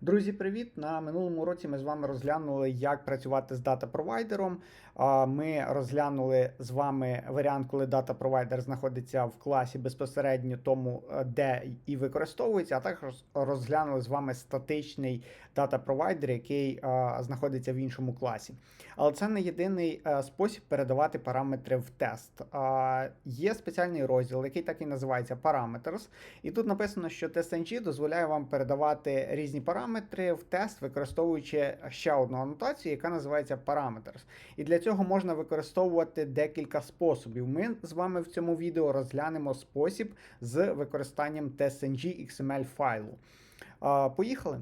Друзі, привіт! На минулому році ми з вами розглянули, як працювати з дата-провайдером. Ми розглянули з вами варіант, коли дата-провайдер знаходиться в класі безпосередньо тому, е, де і використовується, а також розглянули з вами статичний дата-провайдер, який знаходиться в іншому класі. Але це не єдиний е, спосіб передавати параметри в тест. Є спеціальний розділ, який так і називається Parameters. І тут написано, що TestNG дозволяє вам передавати різні параметри в тест, використовуючи ще одну анотацію, яка називається Parameters. І для цього можна використовувати декілька способів. Ми з вами в цьому відео розглянемо спосіб з використанням TestNG XML файлу. Поїхали.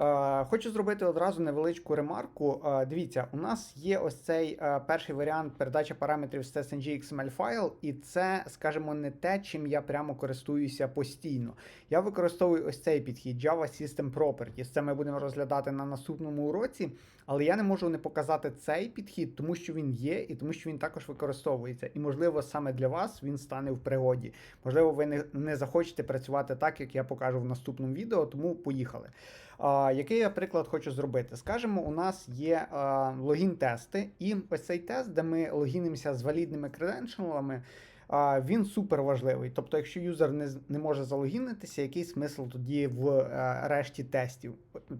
Е, Хочу зробити одразу невеличку ремарку. Е, Дивіться, у нас є ось цей е, перший варіант передачі параметрів з TSNG XML файл, і це, скажімо, не те, чим я прямо користуюся постійно. Я використовую ось цей підхід Java System Properties. Це ми будемо розглядати на наступному уроці, але я не можу не показати цей підхід, тому що він є, і тому що він також використовується. І, можливо, саме для вас він стане в пригоді. Можливо, ви не, не захочете працювати так, як я покажу в наступному відео, тому поїхали. Який я приклад хочу зробити? Скажемо, у нас є логін-тести, і ось цей тест, де ми логінимося з валідними креденшалами, він супер важливий. Тобто, якщо юзер не, не може залогінитися, який смисл тоді в е, решті тестів?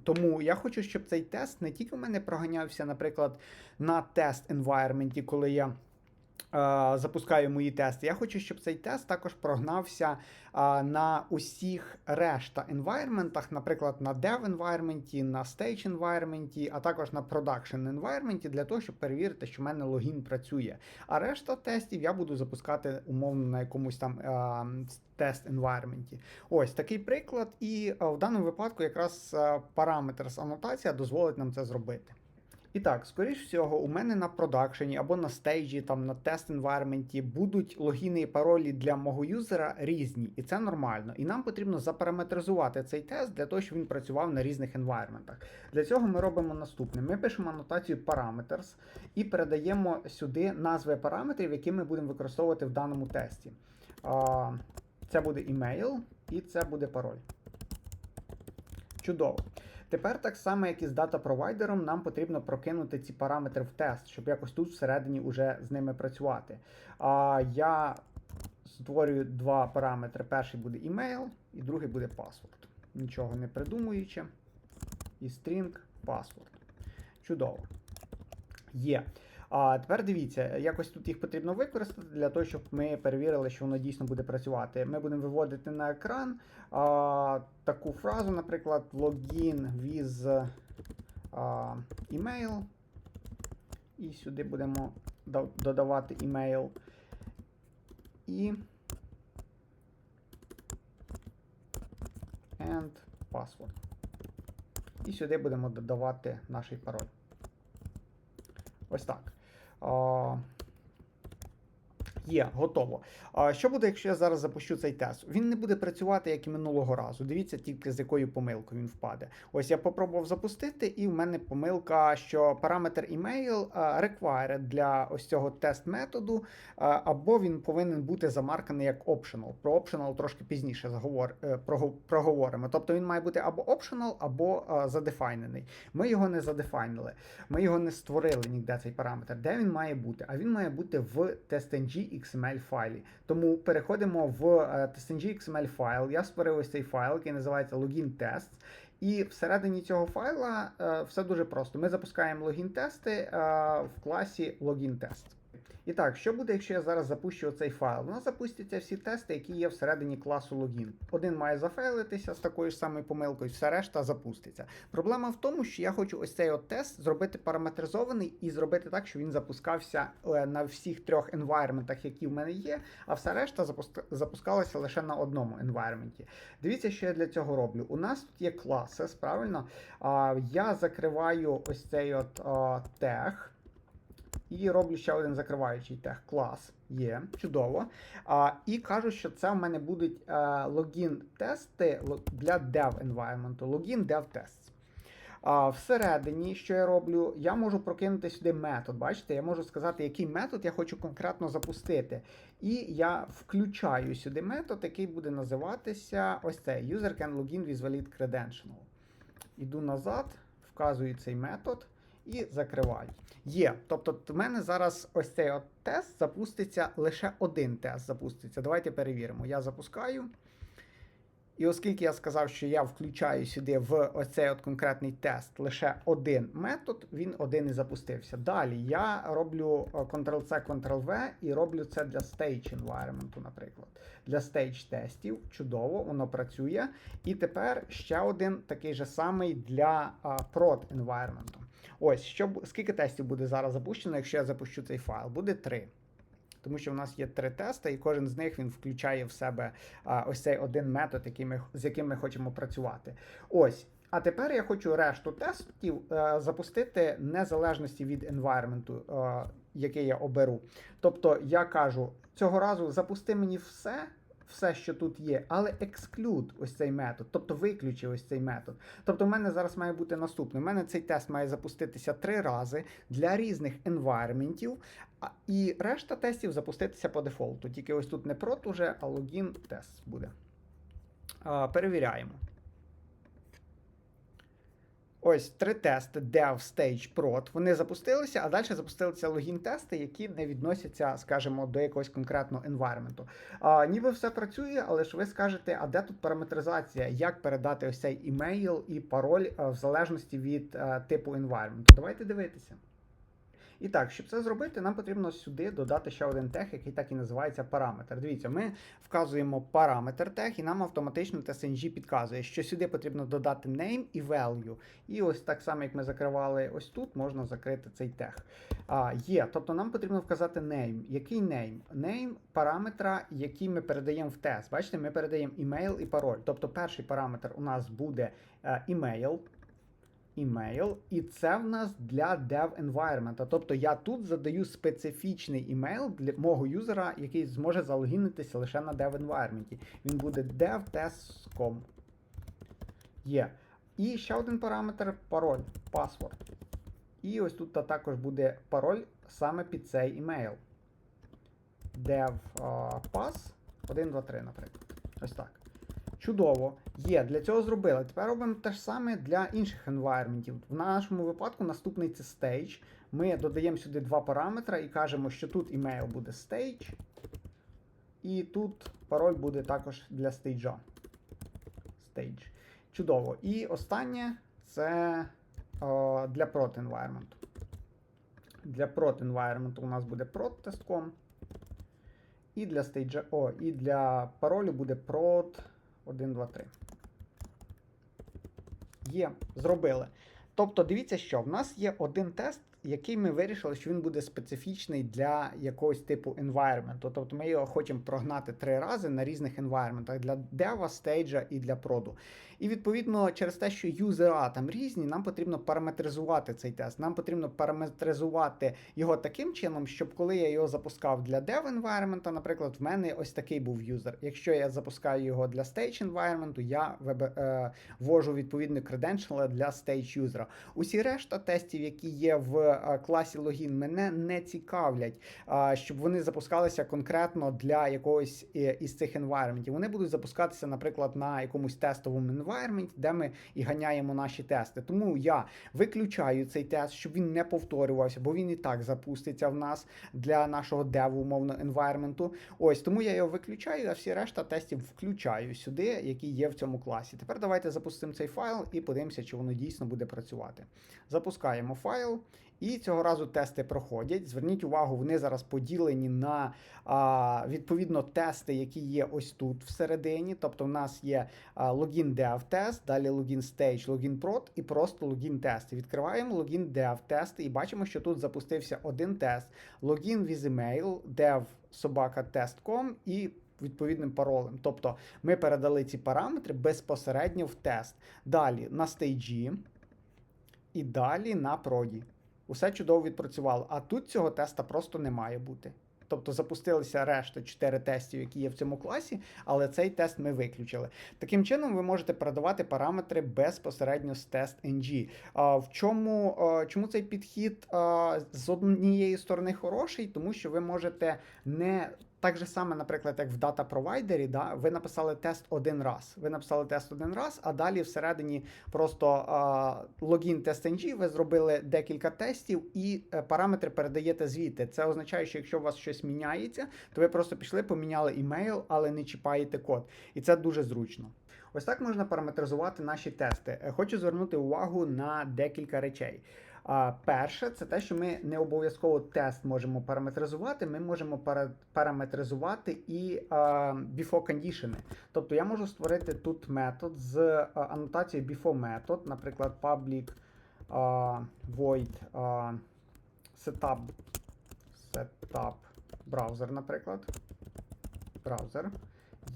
Тому я хочу, щоб цей тест не тільки в мене проганявся, наприклад, на тест environment, коли я. Е, Запускаю мої тести. Я хочу, щоб цей тест також прогнався на усіх решта енвайрментах, наприклад, на dev environment, на stage environment, а також на production environment, для того, щоб перевірити, що в мене логін працює. А решта тестів я буду запускати умовно на якомусь там тест environment. Ось такий приклад, і в даному випадку якраз параметр з анотація дозволить нам це зробити. І так, скоріш всього, у мене на продакшені або на стейджі, там на тест environment будуть логіни і паролі для мого юзера різні, і це нормально. І нам потрібно запараметризувати цей тест для того, щоб він працював на різних environment. Для цього ми робимо наступне: ми пишемо анотацію parameters і передаємо сюди назви параметрів, які ми будемо використовувати в даному тесті. Це буде email і це буде пароль. Чудово. Тепер так само, як і з дата-провайдером, нам потрібно прокинути ці параметри в тест, щоб якось тут всередині вже з ними працювати. А, Я створюю два параметри. Перший буде email, і другий буде password. Нічого не придумуючи. І string password. Чудово. Є. А тепер дивіться, якось тут їх потрібно використати для того, щоб ми перевірили, що воно дійсно буде працювати. Ми будемо виводити на екран а, таку фразу, наприклад, login with а, email. І сюди будемо додавати email. І and password. І сюди будемо додавати наш пароль. Ось так. А, Є, готово. Що буде, якщо я зараз запущу цей тест? Він не буде працювати, як і минулого разу. Дивіться тільки з якою помилкою він впаде. Ось я попробував запустити, і в мене помилка, що параметр email а, required для ось цього тест методу, або він повинен бути замарканий як optional. Про optional трошки пізніше заговор, е, проговоримо. Тобто він має бути або optional, або задефайнений. Ми його не задефайнили. Ми його не створили ніде цей параметр. Де він має бути? А він має бути в TestNG XML файлі. Тому переходимо в е, TestNG XML файл. Я створив ось цей файл, який називається login test. І всередині цього файла е, все дуже просто. Ми запускаємо логін тести е, в класі login test. І так, що буде, якщо я зараз запущу цей файл? У нас запустяться всі тести, які є всередині класу логін. Один має зафейлитися з такою ж самою помилкою, все решта запуститься. Проблема в тому, що я хочу ось цей от тест зробити параметризований і зробити так, щоб він запускався е, на всіх трьох енвайрментах, які в мене є, а все решта запуска- запускалося лише на одному енвайрменті. Дивіться, що я для цього роблю. У нас тут є класи, правильно? Я закриваю ось цей от тег. І роблю ще один закриваючий тег клас. Є, чудово. А, і кажу, що це в мене будуть е, логін-тести для dev environment. Логін dev tests. А, всередині, що я роблю, я можу прокинути сюди метод. Бачите, я можу сказати, який метод я хочу конкретно запустити. І я включаю сюди метод, який буде називатися ось цей user can login with valid credential. Іду назад, вказую цей метод і закриваю. Є. Тобто, в мене зараз ось цей от тест запуститься, лише один тест запуститься. Давайте перевіримо. Я запускаю. І оскільки я сказав, що я включаю сюди в оцей от конкретний тест лише один метод, він один і запустився. Далі я роблю е, Ctrl-C, Ctrl-V і роблю це для stage environment, наприклад. Для stage тестів. Чудово, воно працює. І тепер ще один такий же самий для prod environment. Ось, що, скільки тестів буде зараз запущено, якщо я запущу цей файл? Буде три. Тому що в нас є три тести, і кожен з них він включає в себе а, ось цей один метод, який ми, з яким ми хочемо працювати. Ось. А тепер я хочу решту тестів е, запустити незалежності від environment, е, який я оберу. Тобто я кажу, цього разу запусти мені все, все, що тут є, але exclude ось цей метод, тобто виключи ось цей метод. Тобто, в мене зараз має бути наступне. У мене цей тест має запуститися три рази для різних енвайрментів, і решта тестів запуститися по дефолту. Тільки ось тут не прот уже, а логін тест буде. Перевіряємо. Ось три тести Dev, Stage, Prot. Вони запустилися, а далі запустилися логін-тести, які не відносяться, скажімо, до якогось конкретного environment. Ніби все працює, але ж ви скажете, а де тут параметризація? Як передати ось цей імейл і пароль а, в залежності від а, типу environment? Давайте дивитися. І так, щоб це зробити, нам потрібно сюди додати ще один тег, який так і називається параметр. Дивіться, ми вказуємо параметр тег, і нам автоматично TSNG підказує, що сюди потрібно додати name і value. І ось так само, як ми закривали ось тут, можна закрити цей тег. А, є, тобто нам потрібно вказати name. Який name? Name параметра, який ми передаємо в тест. Бачите, ми передаємо email і пароль. Тобто перший параметр у нас буде е, email. Email, і це в нас для dev environment. Тобто я тут задаю специфічний email для мого юзера, який зможе залогінитися лише на dev environment. Він буде dev.test.com. Є. І ще один параметр пароль, password. І ось тут також буде пароль саме під цей email. Dev uh, pass 1, 2, 3, наприклад. Ось так. Чудово. Є, для цього зробили. Тепер робимо те ж саме для інших environmentів. В нашому випадку наступний це stage. Ми додаємо сюди два параметри і кажемо, що тут email буде stage. І тут пароль буде також для стейджа. Stage. Чудово. І останнє це о, для prot environment. Для prot environment у нас буде prot.test.com. І для стейджа. О, і для паролю буде prot 1, 2, 3. Є, зробили. Тобто, дивіться, що в нас є один тест, який ми вирішили, що він буде специфічний для якогось типу environment. Тобто ми його хочемо прогнати три рази на різних environment, для дева, стейджа і для проду. І відповідно, через те, що юзера там різні, нам потрібно параметризувати цей тест. Нам потрібно параметризувати його таким чином, щоб коли я його запускав для dev environment, наприклад, в мене ось такий був юзер. Якщо я запускаю його для stage environment, я веб- е, ввожу відповідні credential для stage юзера. Усі решта тестів, які є в е, класі логін, мене не цікавлять, а, щоб вони запускалися конкретно для якогось е, із цих environmentів. Вони будуть запускатися, наприклад, на якомусь тестовому environment, де ми і ганяємо наші тести. Тому я виключаю цей тест, щоб він не повторювався, бо він і так запуститься в нас для нашого деву, умовно, environment. Ось тому я його виключаю, а всі решта тестів включаю сюди, які є в цьому класі. Тепер давайте запустимо цей файл і подивимося, чи воно дійсно буде працювати. Запускаємо файл. І цього разу тести проходять. Зверніть увагу, вони зараз поділені на відповідно тести, які є ось тут всередині. Тобто, в нас є логін dev тест, далі логін stage, логін prod і просто логін тест. Відкриваємо логін dev тест і бачимо, що тут запустився один тест: логін with email, dev собака і відповідним паролем. Тобто ми передали ці параметри безпосередньо в тест. Далі на стейджі і далі на проді. Усе чудово відпрацювало. А тут цього теста просто не має бути. Тобто запустилися решта 4 тестів, які є в цьому класі, але цей тест ми виключили. Таким чином, ви можете передавати параметри безпосередньо з тест NG. В чому, чому цей підхід з однієї сторони хороший? Тому що ви можете не так же саме, наприклад, як в дата провайдері, да, ви написали тест один раз. Ви написали тест один раз, а далі всередині просто е, логін TestNG, ви зробили декілька тестів і е, параметри передаєте звідти. Це означає, що якщо у вас щось міняється, то ви просто пішли, поміняли імейл, але не чіпаєте код. І це дуже зручно. Ось так можна параметризувати наші тести. Е, Хочу звернути увагу на декілька речей. Перше, це те, що ми не обов'язково тест можемо параметризувати, ми можемо параметризувати і before condition. Тобто я можу створити тут метод з анотацією before метод, наприклад, public void setup, setup browser, наприклад. Браузер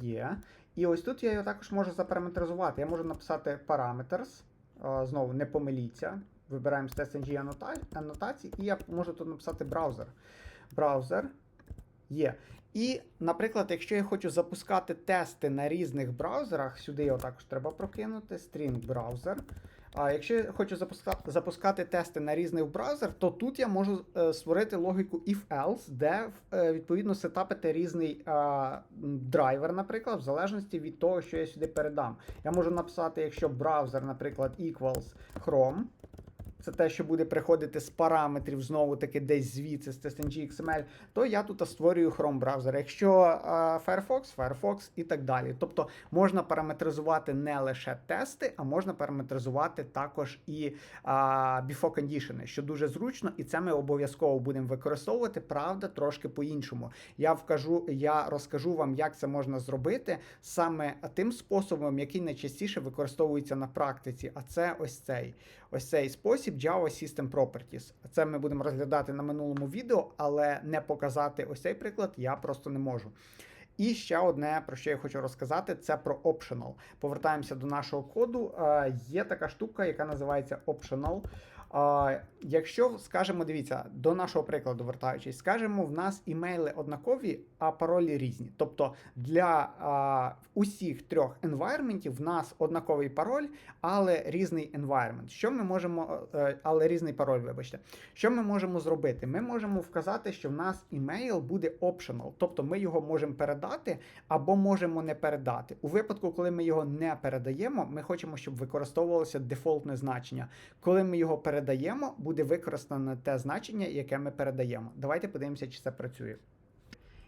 є. І ось тут я його також можу запараметризувати. Я можу написати parameters, знову не помиліться. Вибираємо з анота- анотації, і я можу тут написати браузер. Браузер є. І, наприклад, якщо я хочу запускати тести на різних браузерах, сюди його також треба прокинути, string browser. А якщо я хочу запускати, запускати тести на різних браузер, то тут я можу е, створити логіку if-else, де е, відповідно сетапити різний е, драйвер, наприклад, в залежності від того, що я сюди передам. Я можу написати, якщо браузер, наприклад, equals Chrome. Це те, що буде приходити з параметрів знову таки десь звідси з TestNG XML, то я тут створюю Chrome браузер. Якщо Firefox, Firefox і так далі. Тобто можна параметризувати не лише тести, а можна параметризувати також і before condition, що дуже зручно, і це ми обов'язково будемо використовувати. Правда, трошки по-іншому. Я вкажу, я розкажу вам, як це можна зробити саме тим способом, який найчастіше використовується на практиці. А це ось цей ось цей спосіб Java System Properties. Це ми будемо розглядати на минулому відео, але не показати ось цей приклад я просто не можу. І ще одне, про що я хочу розказати, це про optional. Повертаємося до нашого коду. Е, Є така штука, яка називається optional. А, якщо скажемо, дивіться, до нашого прикладу вертаючись, скажемо, в нас імейли однакові, а паролі різні. Тобто для а, усіх трьох environmentів в нас однаковий пароль, але різний environment. Що ми можемо, е, але різний пароль, вибачте. Що ми можемо зробити? Ми можемо вказати, що в нас імейл буде optional, тобто ми його можемо передати або можемо не передати. У випадку, коли ми його не передаємо, ми хочемо, щоб використовувалося дефолтне значення. Коли ми його передаємо, буде використане те значення, яке ми передаємо. Давайте подивимося, чи це працює.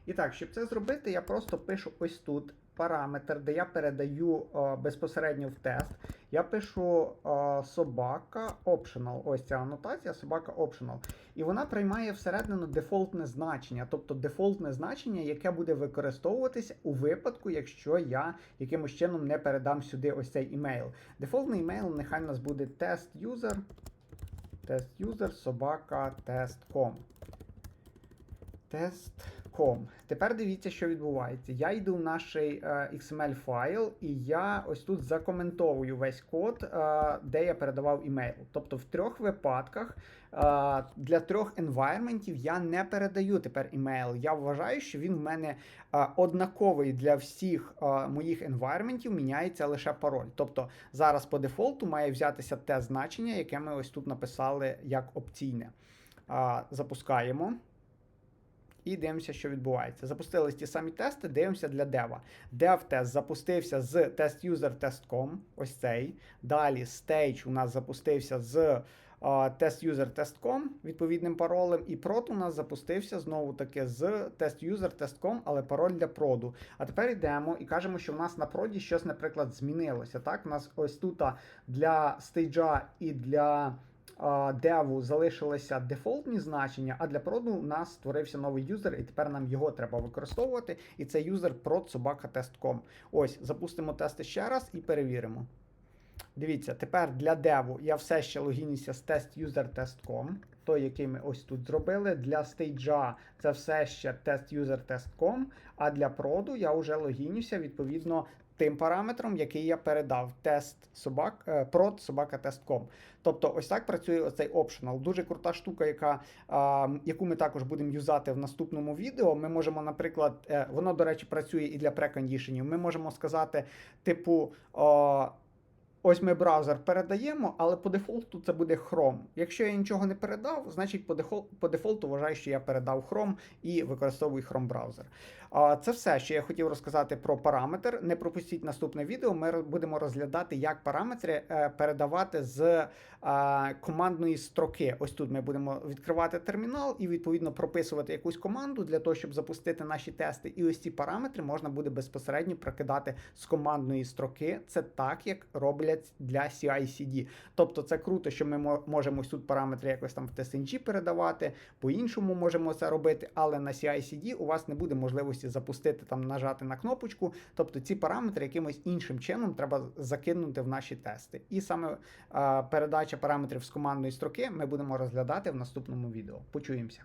І так, щоб це зробити, я просто пишу ось тут параметр, де я передаю е, безпосередньо в тест. Я пишу е, собака optional. Ось ця анотація, собака optional. І вона приймає всередину дефолтне значення, тобто дефолтне значення, яке буде використовуватися у випадку, якщо я якимось чином не передам сюди ось цей імейл. Дефолтний імейл нехай у нас буде test user, test user собака test.com. Test.com. Тепер дивіться, що відбувається. Я йду в наш е, XML файл, і я ось тут закоментовую весь код, е, де я передавав імейл. Тобто в трьох випадках е, для трьох енвайрментів я не передаю тепер імейл. Я вважаю, що він в мене однаковий для всіх моїх енвайрментів, міняється лише пароль. Тобто зараз по дефолту має взятися те значення, яке ми ось тут написали як опційне. Запускаємо. І дивимося, що відбувається. Запустились ті самі тести, дивимося для дева. Dev-тест запустився з test-user-test.com, ось цей. Далі stage у нас запустився з test-user-test.com відповідним паролем. І prod у нас запустився знову таки з test-user-test.com, але пароль для проду. А тепер йдемо і кажемо, що в нас на проді щось, наприклад, змінилося. Так, у нас ось тут для стейджа і для деву залишилися дефолтні значення, а для проду у нас створився новий юзер, і тепер нам його треба використовувати. І це юзер prod собака Ось, запустимо тести ще раз і перевіримо. Дивіться, тепер для деву я все ще логінюся з test-user-test.com, той, який ми ось тут зробили. Для стейджа це все ще test-user-test.com, а для проду я вже логінюся відповідно тим параметром, який я передав тест собак, е, prod собака test.com. Тобто, ось так працює оцей optional. Дуже крута штука, яка, яку ми також будемо юзати в наступному відео. Ми можемо, наприклад, е, воно, до речі, працює і для прекондішенів. Ми можемо сказати, типу. Ось ми браузер передаємо, але по дефолту це буде Chrome. Якщо я нічого не передав, значить по дефолту вважаю, що я передав Chrome і використовую Chrome браузер. Це все, що я хотів розказати про параметр. Не пропустіть наступне відео. Ми будемо розглядати, як параметри е, передавати з е, командної строки. Ось тут ми будемо відкривати термінал і відповідно прописувати якусь команду для того, щоб запустити наші тести. І ось ці параметри можна буде безпосередньо прокидати з командної строки. Це так, як роблять для CI/CD. Тобто це круто, що ми можемо ось тут параметри якось там в TSNG передавати, по-іншому можемо це робити, але на CI/CD у вас не буде можливості запустити там, нажати на кнопочку. Тобто ці параметри якимось іншим чином треба закинути в наші тести. І саме передача параметрів з командної строки ми будемо розглядати в наступному відео. Почуємося.